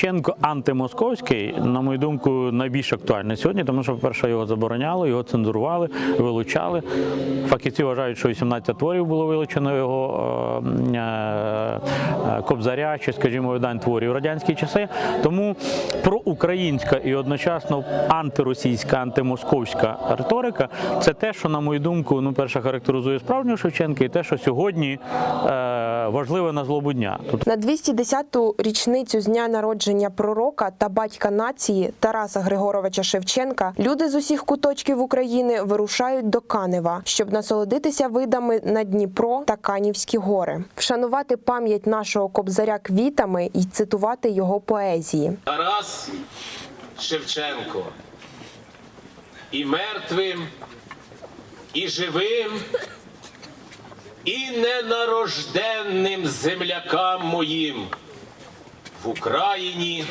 Шевченко антимосковський, на мою думку, найбільш актуальний сьогодні, тому що, по-перше, його забороняли, його цензурували, вилучали. Фахівці вважають, що 18 творів було вилучено його е, е, кобзаря чи, скажімо, видань творів в радянські часи. Тому проукраїнська і одночасно антиросійська, антимосковська риторика це те, що, на мою думку, ну, перше характеризує справжнього Шевченка, і те, що сьогодні е, важливе на злобу дня. На 210-ту річницю з дня народження пророка та батька нації Тараса Григоровича Шевченка люди з усіх куточків України вирушають до Канева, щоб насолодитися видами на Дніпро та Канівські гори, вшанувати пам'ять нашого кобзаря квітами і цитувати його поезії. Тарас Шевченко. І мертвим, і живим, і ненарожденним землякам моїм в Україні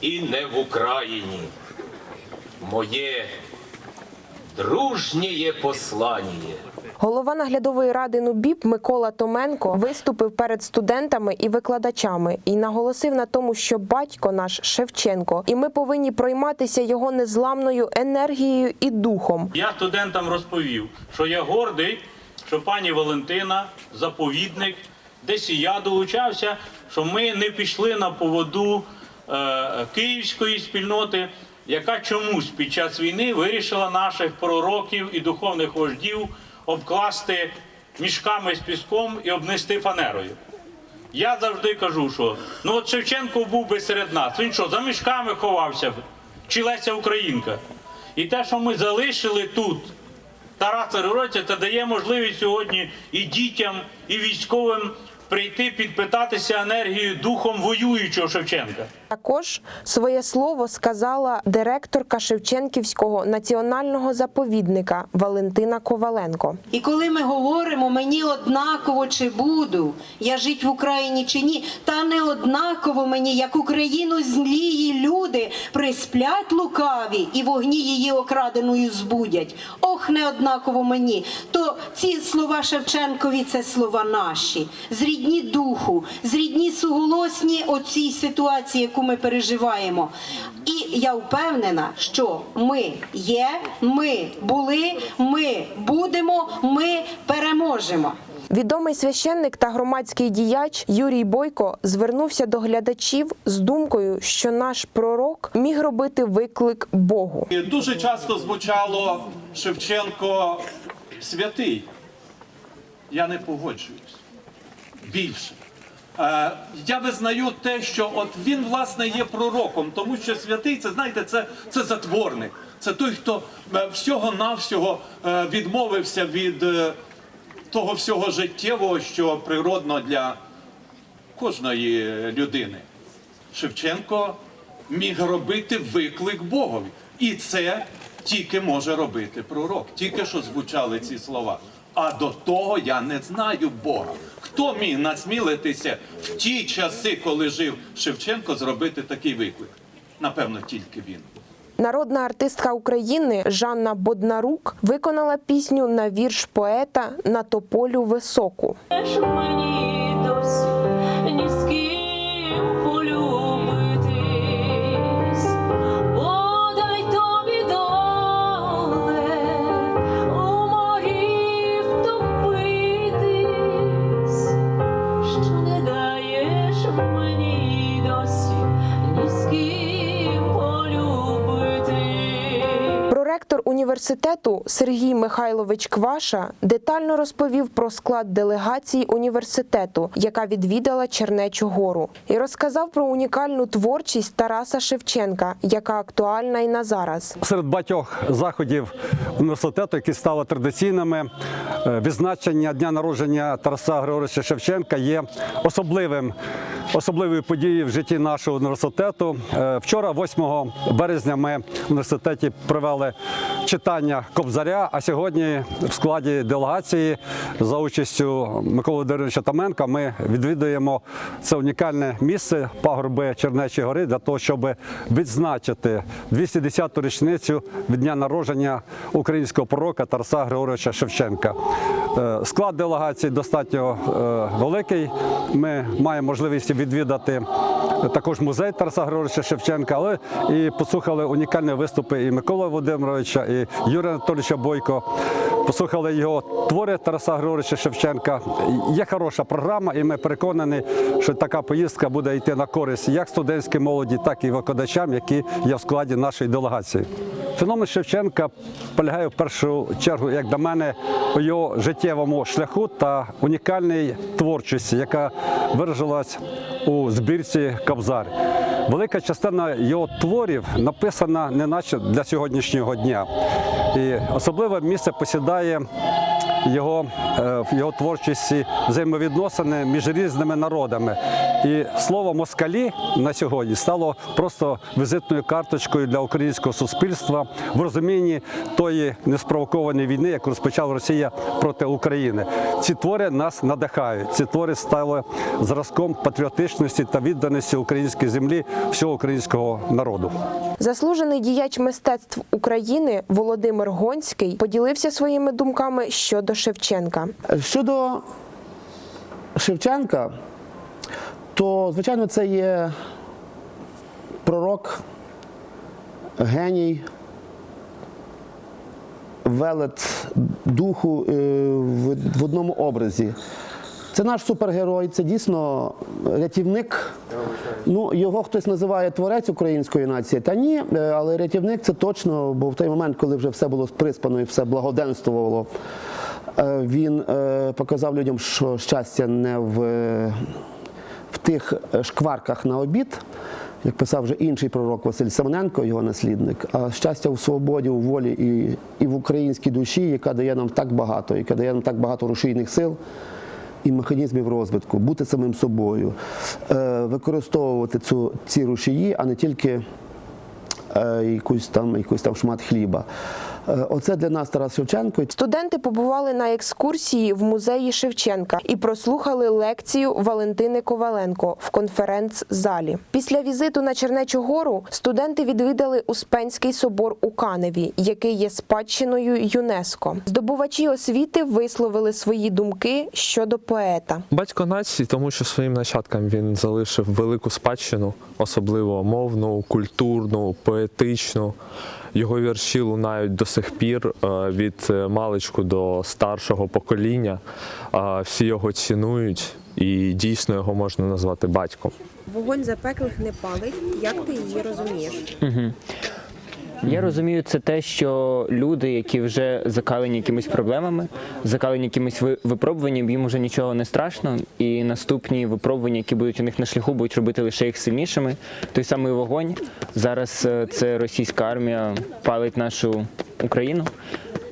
і не в Україні. Моє дружнє послання. Голова наглядової ради НУБІП Микола Томенко виступив перед студентами і викладачами і наголосив на тому, що батько наш Шевченко, і ми повинні пройматися його незламною енергією і духом. Я студентам розповів, що я гордий, що пані Валентина, заповідник, десь і я долучався, що ми не пішли на поводу е, київської спільноти, яка чомусь під час війни вирішила наших пророків і духовних вождів обкласти мішками з піском і обнести фанерою. Я завжди кажу, що ну от Шевченко був би серед нас. Він що, за мішками ховався? Чи Леся Українка? І те, що ми залишили тут Тараса Григоровича, це дає можливість сьогодні і дітям, і військовим прийти підпитатися енергією духом воюючого Шевченка. Також своє слово сказала директорка Шевченківського національного заповідника Валентина Коваленко. І коли ми говоримо, мені однаково чи буду я жити в Україні чи ні, та не однаково мені, як Україну злії люди присплять лукаві і вогні її окраденою збудять. Ох, не однаково мені. То ці слова Шевченкові це слова наші, зрідні духу, зрідні суголосні оцій ситуації, яку ми переживаємо. І я впевнена, що ми є, ми були, ми будемо, ми переможемо. Відомий священник та громадський діяч Юрій Бойко звернувся до глядачів з думкою, що наш пророк міг робити виклик Богу. Дуже часто звучало Шевченко святий. Я не погоджуюсь. Більше. Е, Я визнаю те, що от він власне є пророком, тому що святий це знаєте, це, це затворник. Це той, хто е, всього-навсього е, відмовився від того всього життєвого, що природно для кожної людини. Шевченко міг робити виклик Богові. І це тільки може робити пророк. Тільки що звучали ці слова. А до того я не знаю Бога. Хто міг насмілитися в ті часи, коли жив Шевченко, зробити такий виклик? Напевно, тільки він. Народна артистка України Жанна Боднарук виконала пісню на вірш поета на тополю високу. Мені досі ні з ким університету Сергій Михайлович Кваша детально розповів про склад делегації університету, яка відвідала Чернечу гору, і розказав про унікальну творчість Тараса Шевченка, яка актуальна і на зараз. Серед багатьох заходів університету, які стали традиційними, е, відзначення дня народження Тараса Григоровича Шевченка є особливим. Особливою подією в житті нашого університету. Е, Вчора, 8 березня, ми в університеті провели читання Кобзаря. А сьогодні в складі делегації за участю Миколи Володимировича Таменка ми відвідуємо це унікальне місце пагорби Чернечої гори для того, щоб відзначити 210-ту річницю від дня народження українського пророка Тараса Григоровича Шевченка. Е, Склад делегації достатньо е, великий. Ми маємо можливість відвідати також музей Тараса Григоровича Шевченка, але і послухали унікальні виступи і Миколи Володимировича, і Юрія Анатолійовича Бойко. Послухали його твори Тараса Григоровича Шевченка. Є хороша програма, і ми переконані, що така поїздка буде йти на користь як студентській молоді, так і викладачам, які є в складі нашої делегації. Феномен Шевченка полягає в першу чергу, як до мене, у його життєвому шляху та унікальній творчості, яка виражилась у збірці Кобзар. Велика частина його творів написана не наче для сьогоднішнього дня. І особливе місце посідає його, е, в його творчості взаємовідносини між різними народами. І слово москалі на сьогодні стало просто візитною карточкою для українського суспільства в розумінні тої неспровокованої війни, яку розпочала Росія проти України. Ці твори нас надихають. Ці твори стали зразком патріотичності та відданості українській землі всього українського народу. Заслужений діяч мистецтв України Володимир Гонський поділився своїми думками щодо Шевченка. Щодо Шевченка, то, звичайно, це є пророк, геній, велет духу е, в одному образі. Це наш супергерой, це дійсно рятівник. Ну, його хтось називає творець української нації. Та ні, е, але рятівник це точно, бо в той момент, коли вже все було приспано і все благоденствувало, він е, показав людям, що щастя не в, в тих е, шкварках на обід, як писав вже інший пророк Василь Семененко, його наслідник, а щастя в свободі, у волі і, і в українській душі, яка дає нам так багато, яка дає нам так багато рушійних сил і механізмів розвитку, бути самим собою, е, використовувати цю, ці рушії, а не тільки е, якусь там, якийсь там шмат хліба. Е, Оце для нас Тарас Шевченко. Студенти побували на екскурсії в музеї Шевченка і прослухали лекцію Валентини Коваленко в конференц-залі. Після візиту на Чернечу гору студенти відвідали Успенський собор у Каневі, який є спадщиною ЮНЕСКО. Здобувачі освіти висловили свої думки щодо поета. Батько нації, тому що своїм нащадкам він залишив велику спадщину, особливо мовну, культурну, поетичну. Його вірші лунають до сих пір е, від е, маличку до старшого покоління. Всі його цінують, і дійсно його можна назвати батьком. Вогонь запеклих не палить. Як ти її розумієш? Я розумію, це те, що люди, які вже закалені якимись проблемами, закалені якимись ви- випробуванням, їм вже нічого не страшно, і наступні випробування, які будуть у них на шляху, будуть робити лише їх сильнішими. Той самий вогонь зараз е, це російська армія палить нашу Україну.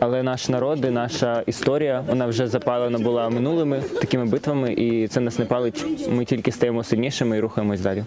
Але наш народ і наша історія вона вже запалена була минулими такими битвами, і це нас не палить. Ми тільки стаємо сильнішими і рухаємось далі.